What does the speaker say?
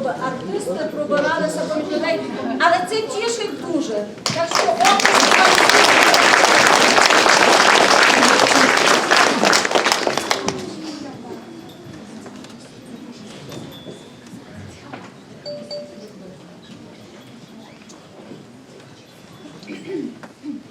próba artysty, próba ale ale chcę cieszę duże. Thank.